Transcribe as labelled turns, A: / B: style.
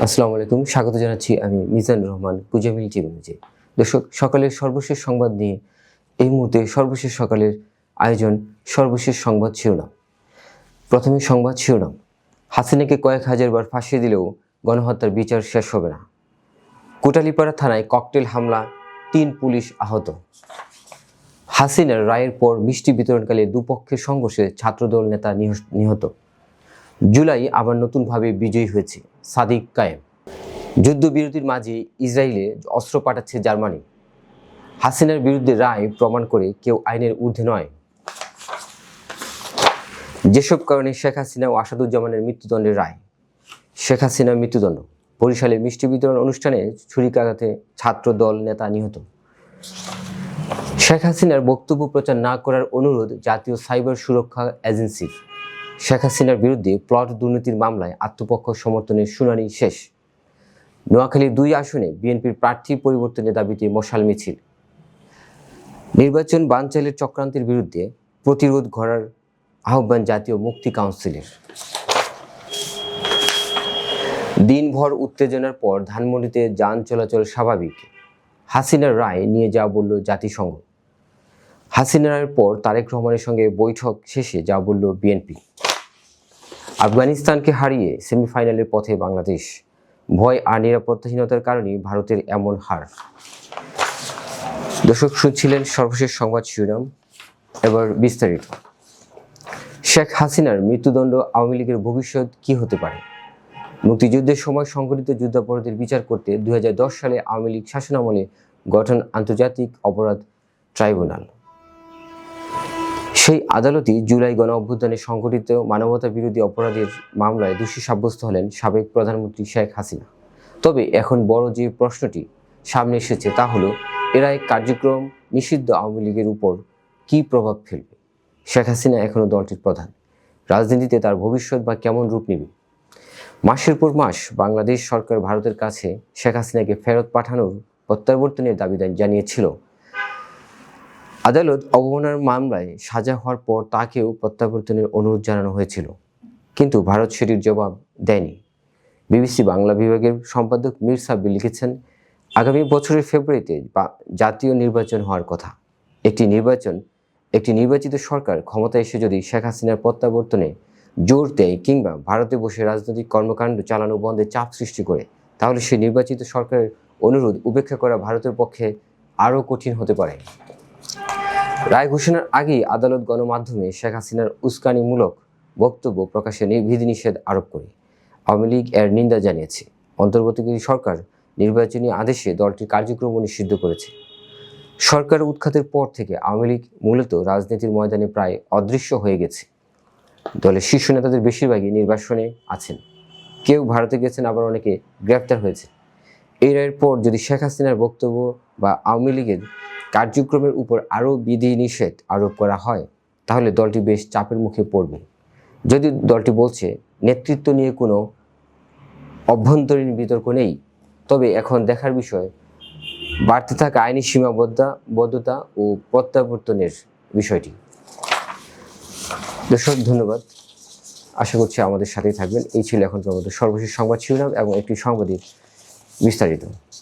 A: আসসালামু আলাইকুম। স্বাগত জানাচ্ছি আমি মিজান রহমান কুজামিল টিভিনিজে দর্শক, সকালের সর্বশেষ সংবাদ নিয়ে এই মুহূর্তে সর্বশেষ সকালের আয়োজন, সর্বশেষ সংবাদ শিরোনাম। প্রথমে সংবাদ শিরোনাম। হাসিনাকে কয়েক হাজার বার ফাঁসিয়ে দিলেও গণহত্যার বিচার শেষ হবে না। কোটালীপাড়া থানায় ককটেল হামলা, তিন পুলিশ আহত। হাসিনার রায়ের পর মিষ্টি বিতরণকালে দুপক্ষের সংঘর্ষে ছাত্রদল নেতা নিহ- নিহত। জুলাই আবার নতুনভাবে বিজয়ী হয়েছে সাদিক কায়েম। যুদ্ধবিরতির মাঝে ইসরায়েলে অস্ত্র পাঠাচ্ছে জার্মানি। হাসিনার বিরুদ্ধে রায় প্রমাণ করে কেউ আইনের ঊর্ধ্বে নয়। যেসব কারণে শেখ হাসিনা ও আসাদুজ্জামানের মৃত্যুদণ্ডের রায়। শেখ হাসিনার মৃত্যুদণ্ড। বরিশালে মিষ্টি বিতরণ অনুষ্ঠানে ছুরিকাঘাতে ছাত্র দল নেতা নিহত। শেখ হাসিনার বক্তব্য প্রচার না করার অনুরোধ জাতীয় সাইবার সুরক্ষা এজেন্সির। শেখ হাসিনার বিরুদ্ধে প্লট দুর্নীতির মামলায় আত্মপক্ষ সমর্থনের শুনানি শেষ। নোয়াখালী দুই আসনে বিএনপির প্রার্থী পরিবর্তনের দাবিতে মশাল মিছিল। নির্বাচন বানচালের চক্রান্তের বিরুদ্ধে প্রতিরোধ গড়ার আহ্বান জাতীয় মুক্তি কাউন্সিলের। দিনভর উত্তেজনার পর ধানমন্ডিতে যান চলাচল স্বাভাবিক। হাসিনার রায় নিয়ে যা বলল জাতিসংঘ। হাসিনা রায়ের পর তারেক রহমানের সঙ্গে বৈঠক শেষে যা বলল বিএনপি। আফগানিস্তানকে হারিয়ে সেমিফাইনালের পথে বাংলাদেশ। ভয় আর নিরাপত্তাহীনতার কারণে ভারতের এমন হার। দর্শক, শুনছিলেন সর্বশেষ সংবাদ শিরোনাম। এবার বিস্তারিত। শেখ হাসিনার মৃত্যুদণ্ড আওয়ামী লীগের ভবিষ্যৎ কি হতে পারে? মুক্তিযুদ্ধের সময় সংঘটিত যুদ্ধাপরাধের বিচার করতে দুই হাজার দশ সালে আওয়ামী লীগ শাসনামলে গঠন আন্তর্জাতিক অপরাধ ট্রাইব্যুনাল। সেই আদালতই জুলাই গণ অভ্যুত্থানে সংঘটিত মানবতা বিরোধী অপরাধের মামলায় দোষী সাব্যস্ত হলেন সাবেক প্রধানমন্ত্রী শেখ হাসিনা। তবে এখন বড় যে প্রশ্নটি সামনে এসেছে তা হলো, এরা এক কার্যক্রম নিষিদ্ধ আওয়ামী লীগের উপর কী প্রভাব ফেলবে? শেখ হাসিনা এখনও দলটির প্রধান। রাজনীতিতে তার ভবিষ্যৎ বা কেমন রূপ নেবে? মাসের পর মাস বাংলাদেশ সরকার ভারতের কাছে শেখ হাসিনাকে ফেরত পাঠানোর প্রত্যাবর্তনের দাবি জানিয়েছিল আদালত অবমাননার মামলায় সাজা হওয়ার পর তাকেও প্রত্যাবর্তনের অনুরোধ জানানো হয়েছিল। কিন্তু ভারত সেটির জবাব দেয়নি। বিবিসি বাংলা বিভাগের সম্পাদক মীর সাব্বির লিখেছেন, আগামী বছরের ফেব্রুয়ারিতে জাতীয় নির্বাচন হওয়ার কথা। একটি নির্বাচন, একটি নির্বাচিত সরকার ক্ষমতায় এসে যদি শেখ হাসিনার প্রত্যাবর্তনে জোর দেয় কিংবা ভারতে বসে রাজনৈতিক কর্মকাণ্ড চালানো বন্ধে চাপ সৃষ্টি করে, তাহলে সেই নির্বাচিত সরকারের অনুরোধ উপেক্ষা করা ভারতের পক্ষে আরও কঠিন হতে পারে। রায় ঘোষণার আগেই আদালত গণমাধ্যমে শেখ হাসিনার উস্কানিমূলক বক্তব্য প্রকাশে বিধিনিষেধ আরোপ করে। আওয়ামী লীগ এর নিন্দা জানিয়েছে। অন্তর্বর্তীকালীন সরকার নির্বাচনী আদেশে দলটির কার্যক্রম নিষিদ্ধ করেছে। সরকার উৎখাতের পর থেকে আওয়ামী লীগ মূলত রাজনীতির ময়দানে প্রায় অদৃশ্য হয়ে গেছে। দলের শীর্ষ নেতাদের বেশিরভাগই নির্বাসনে আছেন। কেউ ভারতে গেছেন, আবার অনেকে গ্রেপ্তার হয়েছে। এই রায়ের পর যদি শেখ হাসিনার বক্তব্য বা আওয়ামী লীগের কার্যক্রমের উপর আরও বিধিনিষেধ আরোপ করা হয়, তাহলে দলটি বেশ চাপের মুখে পড়বে। যদি দলটি বলছে, নেতৃত্ব নিয়ে কোনো অভ্যন্তরীণ বিতর্ক নেই, তবে এখন দেখার বিষয়, বাড়তে থাকা আইনি সীমাবদ্ধতা বদ্ধতা ও প্রত্যাবর্তনের বিষয়টি। দর্শক, ধন্যবাদ। আশা করছি আমাদের সাথেই থাকবেন। এই ছিল এখন আমাদের সর্বশেষ সংবাদ শিরোনাম এবং একটি সংবাদের বিস্তারিত।